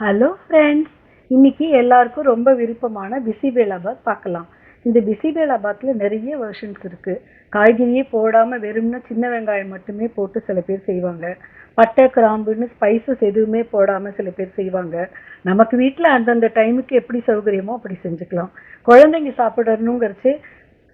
Hello friends இன்னைக்கு எல்லாருக்கும் ரொம்ப விருப்பமான பிசிபேலாபாத் பார்க்கலாம். இந்த பிசிபேலாபாத்தில் நிறைய வெர்ஷன்ஸ் இருக்குது காய்கறியே போடாமல் வெறும்னா சின்ன வெங்காயம் மட்டுமே போட்டு சில பேர் செய்வாங்க. பட்டை கிராம்புன்னு ஸ்பைசஸ் எதுவுமே போடாமல் சில பேர் செய்வாங்க. நமக்கு வீட்டில் அந்தந்த டைமுக்கு எப்படி சௌகரியமோ அப்படி செஞ்சுக்கலாம். குழந்தைங்க சாப்பிடணுங்கிறச்சு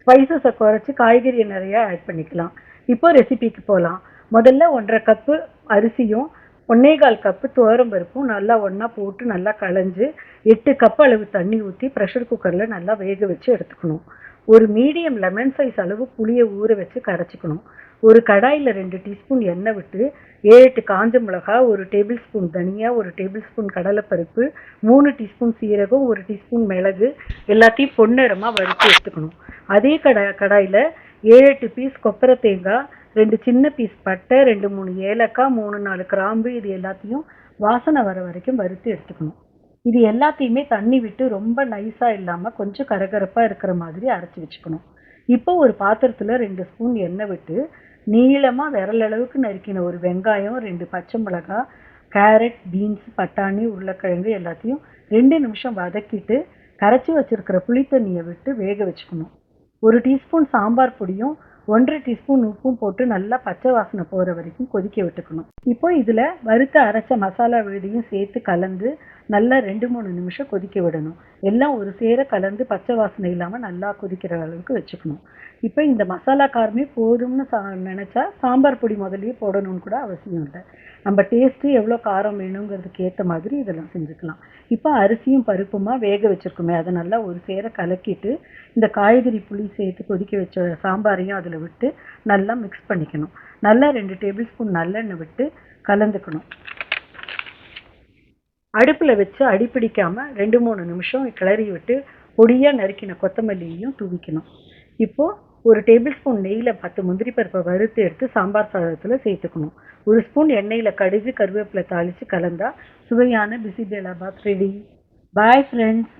ஸ்பைசஸை குறைச்சி காய்கறியை நிறையா ஆட் பண்ணிக்கலாம். இப்போ ரெசிபிக்கு போகலாம் முதல்ல ஒன்றரை கப்பு அரிசியும் ஒன்னேகால் கப்பு துவரம் பருப்பும் நல்லா ஒன்றா போட்டு நல்லா களைஞ்சு எட்டு கப் அளவு தண்ணி ஊற்றி ப்ரெஷர் குக்கரில் நல்லா வேக வச்சு எடுத்துக்கணும். ஒரு மீடியம் லெமன் சைஸ் அளவு புளியை ஊற வச்சு கரைச்சிக்கணும். ஒரு கடாயில் ரெண்டு டீஸ்பூன் எண்ணெய் விட்டு ஏழு எட்டு காஞ்ச மிளகா ஒரு டேபிள் ஸ்பூன் தனியா ஒரு டேபிள் ஸ்பூன் கடலைப்பருப்பு மூணு டீஸ்பூன் சீரகம் ஒரு டீஸ்பூன் மிளகு எல்லாத்தையும் பொன்னிறமாக வறுத்து எடுத்துக்கணும். அதே கடா கடாயில் ஏழு எட்டு பீஸ் கொப்பரை தேங்காய் ரெண்டு சின்ன பீஸ் பட்டை ரெண்டு மூணு ஏலக்காய் மூணு நாலு கிராம்பு இது எல்லாத்தையும் வாசனை வர வரைக்கும் வறுத்து எடுத்துக்கணும். இது எல்லாத்தையுமே தண்ணி விட்டு ரொம்ப நைஸாக இல்லாமல் கொஞ்சம் கரகரப்பாக இருக்கிற மாதிரி அரைச்சி வச்சுக்கணும். இப்போ ஒரு பாத்திரத்தில் ரெண்டு ஸ்பூன் எண்ணெய் விட்டு நீளமாக விரல் அளவுக்கு நறுக்கின ஒரு வெங்காயம் ரெண்டு பச்சை மிளகாய் கேரட் பீன்ஸ் பட்டாணி உருளைக்கிழங்கு எல்லாத்தையும் ரெண்டு நிமிஷம் வதக்கிட்டு கரைச்சி வச்சிருக்கிற புளித்தண்ணியை விட்டு வேக வச்சுக்கணும். ஒரு டீஸ்பூன் சாம்பார் பொடியும் ஒன்றரை டீஸ்பூன் உப்பும் போட்டு நல்லா பச்சை வாசனை போகிற வரைக்கும் கொதிக்க விட்டுக்கணும். இப்போ இதில் வறுத்த அரைச்ச மசாலா விழுதியும் சேர்த்து கலந்து நல்லா ரெண்டு மூணு நிமிஷம் கொதிக்க விடணும். எல்லாம் ஒரு சேர கலந்து பச்சை வாசனை இல்லாமல் நல்லா கொதிக்கிற அளவுக்கு வச்சுக்கணும். இப்போ இந்த மசாலா காரமே போதும்னு சா நினச்சா சாம்பார் பொடி முதல்லையே போடணும்னு கூட அவசியம் இல்லை. நம்ம டேஸ்ட்டு எவ்வளோ காரம் வேணுங்கிறதுக்கு ஏற்ற மாதிரி இதெல்லாம் செஞ்சுக்கலாம். இப்போ அரிசியும் பருப்புமா வேக வச்சுருக்குமே அதை நல்லா ஒரு சேர கலக்கிட்டு இந்த காய்கறி புளி சேர்த்து கொதிக்க வச்ச சாம்பாரையும் அதில் விட்டு நல்லா மிக்ஸ் பண்ணிக்கணும். நல்லா ரெண்டு டேபிள் ஸ்பூன் நல்லெண்ணெய் விட்டு கலந்துக்கணும். அடுப்பில் வச்சு அடிப்பிடிக்காமல் ரெண்டு மூணு நிமிஷம் கிளறி விட்டு பொடியாக நறுக்கின கொத்தமல்லியையும் தூவிக்கணும். இப்போது ஒரு டேபிள் ஸ்பூன் நெய்யில் பத்து முந்திரி பருப்பை வறுத்து எடுத்து சாம்பார் சாதத்தில் சேர்த்துக்கணும். ஒரு ஸ்பூன் எண்ணெயில் கடுகு கருவேப்பிலை தாளித்து கலந்தால் சுவையான பிசிபேலாபாத் ரெடி பாய் ஃப்ரெண்ட்ஸ்